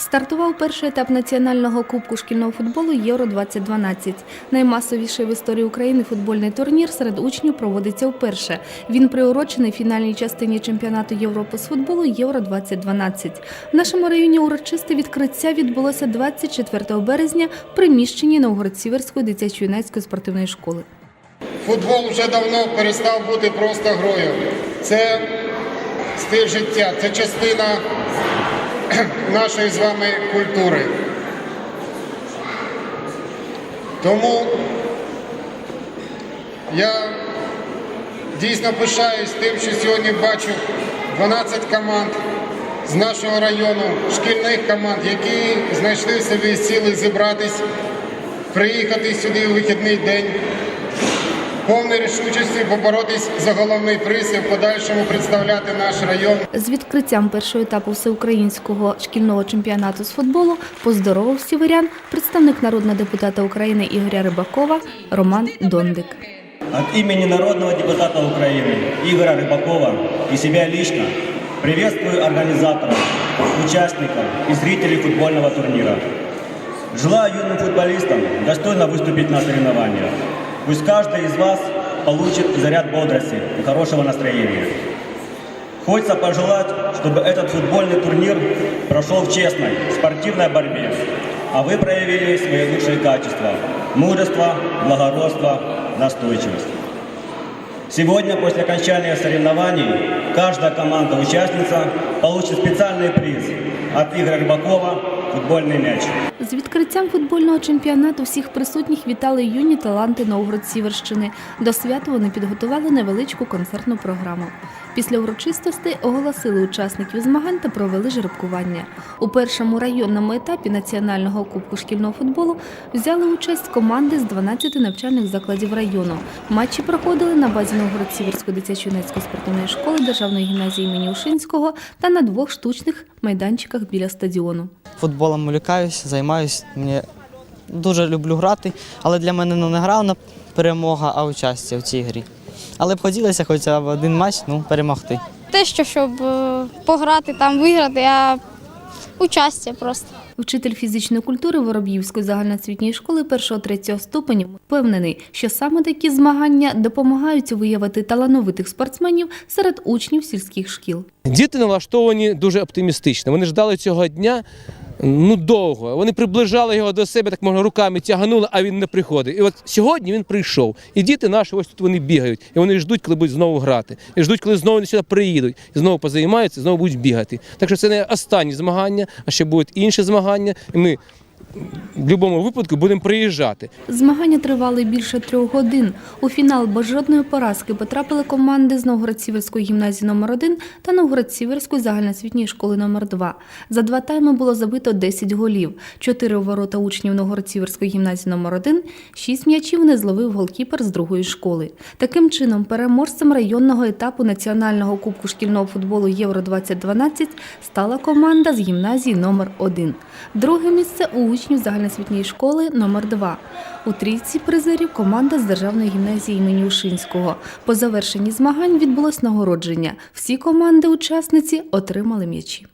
Стартував перший етап національного кубку шкільного футболу Євро 2012 Наймасовіший в історії України футбольний турнір серед учнів проводиться вперше. Він приурочений фінальній частині чемпіонату Європи з футболу Євро 2012 В нашому районі урочисте відкриття відбулося 24 березня в приміщенні Новгород-Сіверської дитячо-юнацької спортивної школи. Футбол вже давно перестав бути просто грою. Це стиль життя, це частина нашої з вами культури. Тому я дійсно пишаюсь тим, що сьогодні бачу 12 команд з нашого району, шкільних команд, які знайшли в собі сили зібратись, приїхати сюди у вихідний день повної рішучості поборотись за головний приз і в подальшому представляти наш район. З відкриттям першого етапу всеукраїнського шкільного чемпіонату з футболу поздоровав сіверян представник народного депутата України Ігоря Рибакова Роман Дондик. От имени народного депутата Украины Игоря Рыбакова и себя лично приветствую организаторов, участников и зрителей футбольного турнира. Желаю юным футболистам достойно выступить на соревнованиях. Пусть каждый из вас получит заряд бодрости и хорошего настроения. Хочется пожелать, чтобы этот футбольный турнир прошел в честной, спортивной борьбе, а вы проявили свои лучшие качества – мужество, благородство, настойчивость. Сегодня, после окончания соревнований, каждая команда-участница получит специальный приз от Игоря Рыбакова «Футбольный мяч». З відкриттям футбольного чемпіонату всіх присутніх вітали юні таланти Новгород-Сіверщини. До свята вони підготували невеличку концертну програму. Після урочистостей оголосили учасників змагань та провели жеребкування. У першому районному етапі національного кубку шкільного футболу взяли участь команди з 12 навчальних закладів району. Матчі проходили на базі Новгород-Сіверської дитячо-юнацької спортивної школи Державної гімназії імені Ушинського та на двох штучних майданчиках біля стадіону. Футболом увлікаюсь, займаюся. Мені дуже люблю грати, але для мене ну, не гра перемога, а участь в цій грі. Але б хотілося хоча б один матч ну, перемогти. те, що щоб е, пограти там, виграти, а участя просто. Вчитель фізичної культури Вороб'ївської загальноосвітньої школи 1-3 ступенів впевнений, що саме такі змагання допомагають виявити талановитих спортсменів серед учнів сільських шкіл. Діти налаштовані дуже оптимістично. Вони ждали цього дня ну довго. Вони приближали його до себе, так можна руками тягнули, а він не приходив. І от сьогодні він прийшов. І діти наші ось тут вони бігають. І вони ждуть, коли будуть знову грати. І ждуть, коли знову вони сюди приїдуть, і знову позаймаються, знову будуть бігати. Так що це не останні змагання, а ще будуть інші змагання. І ми в будь-якому випадку будемо приїжджати. Змагання тривали більше трьох годин. У фінал без жодної поразки потрапили команди з Новгород-Сіверської гімназії номер 1 та Новгород-Сіверської загальноосвітньої школи номер 2 За два тайми було забито 10 голів. Чотири ворота учнів Новгород-Сіверської гімназії номер 1 шість м'ячів не зловив голкіпер з другої школи. Таким чином, переможцем районного етапу національного кубку шкільного футболу Євро 2012 стала команда з гімназії номер 1 Друге місце у учнів загальноосвітньої школи номер 2 У трійці призерів команда з державної гімназії імені Ушинського. По завершенні змагань відбулось нагородження. Всі команди-учасниці отримали м'ячі.